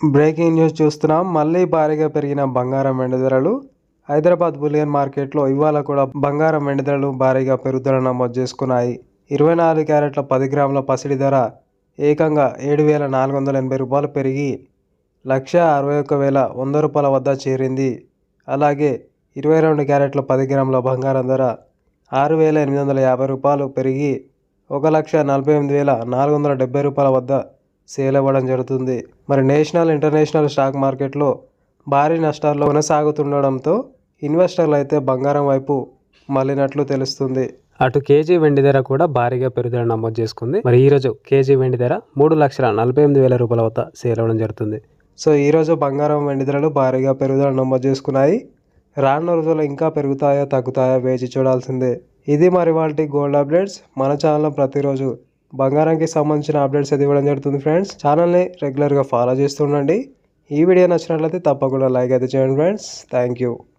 Breaking news చూస్తున్నాం. మళ్ళీ భారీగా పెరిగిన బంగారం వెండి ధరలు. హైదరాబాద్ బులియన్ మార్కెట్లో ఇవాళ కూడా బంగారం వెండి ధరలు భారీగా పెరుగుదల నమోదు చేసుకున్నాయి. ఇరవై నాలుగు క్యారెట్ల పది గ్రాముల పసిడి ధర ఏకంగా ఏడు వేల నాలుగు వందల ఎనభై రూపాయలు పెరిగి లక్ష అరవై ఒక్క వేల వంద రూపాయల వద్ద చేరింది. అలాగే ఇరవై రెండు క్యారెట్ల పది గ్రాముల బంగారం ధర ఆరు వేల ఎనిమిది వందల యాభై రూపాయలు పెరిగి ఒక లక్ష నలభై ఎనిమిది వేల నాలుగు వందల డెబ్బై రూపాయల వద్ద సేల్ అవ్వడం జరుగుతుంది. మరి నేషనల్ ఇంటర్నేషనల్ స్టాక్ మార్కెట్లో భారీ నష్టాల్లో కొనసాగుతుండడంతో ఇన్వెస్టర్లు అయితే బంగారం వైపు మళ్ళినట్లు తెలుస్తుంది. అటు కేజీ వెండి ధర కూడా భారీగా పెరుగుదల నమోదు చేసుకుంది. మరి ఈ రోజు కేజీ వెండి ధర మూడు లక్షల నలభై ఎనిమిది వేల రూపాయల వద్ద సేల్ అవ్వడం జరుగుతుంది. సో ఈరోజు బంగారం వెండి ధరలు భారీగా పెరుగుదల నమోదు చేసుకున్నాయి. రానున్న రోజుల్లో ఇంకా పెరుగుతాయా తగ్గుతాయా వేచి చూడాల్సిందే. ఇది మరి వాళ్ళ గోల్డ్ అప్డేట్స్ మన ఛానల్లో ప్రతిరోజు బంగారంకి సంబంధించిన అప్డేట్స్ అయితే ఇవ్వడం జరుగుతుంది ఫ్రెండ్స్. ఛానల్ని రెగ్యులర్గా ఫాలో చేస్తుండండి. ఈ వీడియో నచ్చినట్లయితే తప్పకుండా లైక్ అయితే చేయండి ఫ్రెండ్స్. Thank you